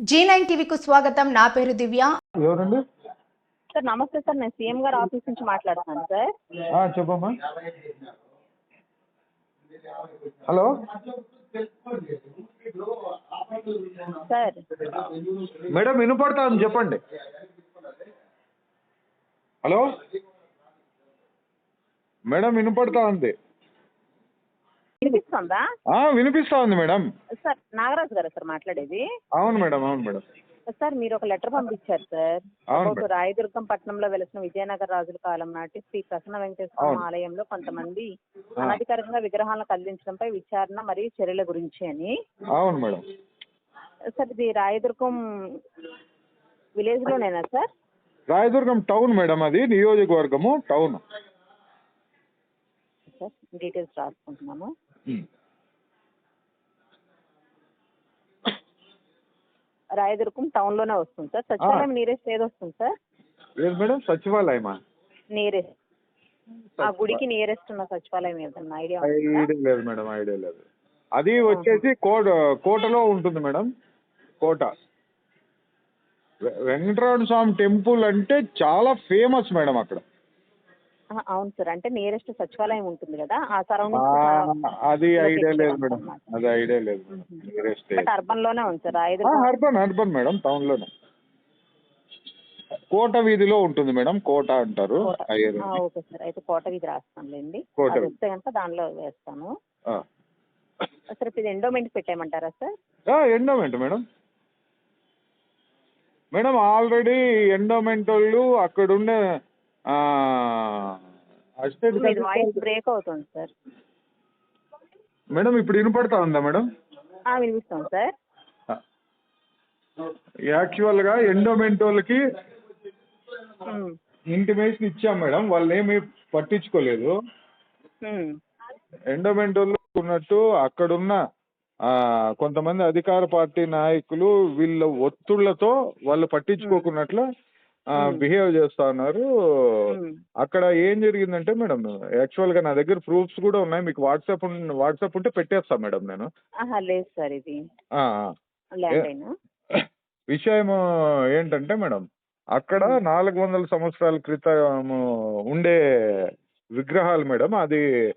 G nine టీవీకు స్వాగతం. నా పేరు దివ్య. ఎవరండి? సార్ నమస్తే సార్. నేను సీఎం గారి ఆఫీస్ నుంచి మాట్లాడుతున్నాను సార్. ఆ, చెప్పమ్మా. హలో? సార్. మేడం వినపడతాను చెప్పండి. హలో? మేడం వినపడతా ఉంది వినిపిస్తుందా? వినిపిస్తా ఉంది మేడం. సార్ నాగరాజు గారా సార్ మాట్లాడేది? అవును మేడం అవును మేడం. సార్ మీరు ఒక లెటర్ పంపించారు సార్. అవును రాయదుర్గం పట్టణంలో వెలిసిన విజయనగర రాజుల కాలం నాటి శ్రీ ప్రసన్న వెంకటేశ్వర. ఆలయంలో కొంతమంది. అనధికారికంగా విగ్రహాలను కదిలించడంపై విచారణ మరియు చర్యల గురించి అని. అవును మేడం. సార్ ఇది రాయదుర్గం విలేజ్ లోనేనా సార్? రాయదుర్గం టౌన్ మేడం అది నియోజకవర్గము టౌన్. సార్ డీటెయిల్స్ రాసుకుంటున్నాము. రాయదుర్గం టౌన్లోనే వస్తుంది సార్. సచివాలయం నియరెస్ట్ ఏది వస్తుంది సార్? ఏది మేడం? సచివాలయమా? నియరెస్ట్ ఆ గుడికి నియరెస్ట్ ఉన్న సచివాలయం ఏదన్నా ఐడియా ఐడియా లేదు మేడం ఐడియా లేదు. అది వచ్చేసి కోట కోటలో ఉంటుంది మేడం కోట. వెంకటరమణ స్వామి టెంపుల్ అంటే చాలా ఫేమస్ మేడం అక్కడ. అవును సార్. అంటే నియరెస్ట్ సచివాలయం ఉంటుంది కదా ఆ సరౌండింగ్ అది ఐడియా లేదు మేడం. అది ఐడియా లేదు నియరెస్ట్ బట్ అర్బన్లోనే ఉంది sir Rayadurgam urban urban madam టౌన్లోనే కోట వీధిలో ఉంటుంది మేడం కోట అంటారు ఓకే సార్. అయితే కోట వీధి రాస్తానులేండి అది. వస్తే కనుక దానిలో వేస్తాను. సార్ ఇప్పుడు ఇది endowment పెట్టేయమంటారా sir? Endowment madam. Madam already endowment వాళ్ళు అక్కడున్న మీది వాయిస్ బ్రేక్ అవుతుంది సార్. మేడం ఇప్పుడు వినపడతా ఉందా మేడం? ఆ, వినిపిస్తుంది సార్. యాక్చువల్గా ఎండోమెంట్ వాళ్ళకి ఉమ్, ఇంటిమేషన్ ఇచ్చాం మేడం. వాళ్ళు ఏమీ పట్టించుకోలేదు. ఉమ్, ఎండోమెంట్ వాళ్ళు ఉన్నట్టు అక్కడున్న ఆ, కొంతమంది అధికార పార్టీ నాయకులు వీళ్ళ ఒత్తుళ్ళతో వాళ్ళు పట్టించుకోకున్నట్లు. బిహేవ్ చేస్తా ఉన్నారు. అక్కడ ఏం జరిగిందంటే మేడం యాక్చువల్గా నా దగ్గర ప్రూఫ్స్ కూడా ఉన్నాయి. మీకు వాట్సాప్ వాట్సాప్ ఉంటే పెట్టేస్తా మేడం నేను. లేదు సార్ ఇది. విషయం ఏంటంటే మేడం అక్కడ. నాలుగు వందల సంవత్సరాల క్రితం ఉండే విగ్రహాలు మేడం అది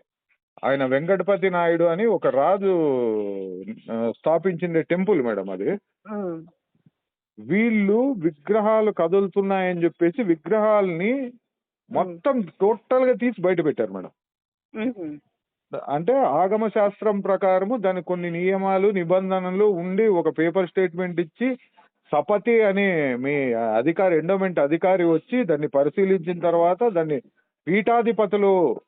ఆయన వెంకటపతి నాయుడు అని ఒక రాజు స్థాపించింది టెంపుల్ మేడం అది. వీళ్ళు విగ్రహాలు కదులుతున్నాయని చెప్పేసి విగ్రహాలని మొత్తం టోటల్గా తీసి బయట పెట్టారు మేడం. అంటే ఆగమ శాస్త్రం ప్రకారము దానికి కొన్ని నియమాలు నిబంధనలు ఉండి ఒక పేపర్ స్టేట్మెంట్ ఇచ్చి సపతి అని మీ అధికారి ఎండోమెంట్ అధికారి వచ్చి దాన్ని పరిశీలించిన తర్వాత దాన్ని పీఠాధిపతులు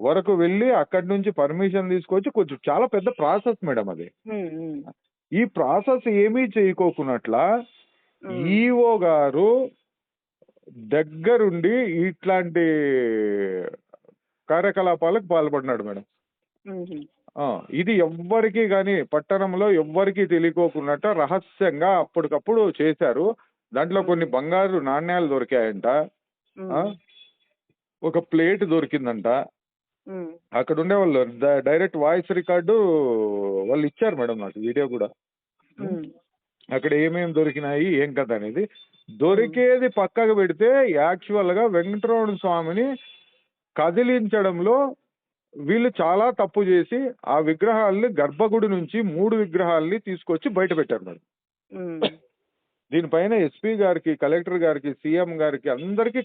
వరకు వెళ్ళి అక్కడి నుంచి పర్మిషన్ తీసుకొచ్చి కొంచెం చాలా పెద్ద ప్రాసెస్ మేడం అది. ఈ ప్రాసెస్ ఏమీ చేయకోకున్నట్ల. ఈఓ గారు దగ్గరుండి ఇట్లాంటి కార్యకలాపాలకు పాల్పడినాడు మేడం. ఇది ఎవ్వరికి కానీ పట్టణంలో ఎవ్వరికి తెలియకోకున్నట్ట రహస్యంగా అప్పటికప్పుడు చేశారు. దాంట్లో కొన్ని బంగారు నాణ్యాలు దొరికాయంట. ఒక ప్లేట్ దొరికిందంట. అక్కడ ఉండే వాళ్ళు డైరెక్ట్ వాయిస్ రికార్డు వాళ్ళు ఇచ్చారు మేడం నాకు వీడియో కూడా. అక్కడ ఏమేమి దొరికినాయి ఏం కథ అనేది. దొరికేది పక్కకు పెడితే యాక్చువల్గా వెంకటరమణ స్వామిని కదిలించడంలో వీళ్ళు చాలా తప్పు చేసి ఆ విగ్రహాల్ని గర్భగుడి నుంచి మూడు విగ్రహాల్ని తీసుకొచ్చి బయట పెట్టారు మేడం. దీనిపైన ఎస్పీ గారికి కలెక్టర్ గారికి సీఎం గారికి అందరికీ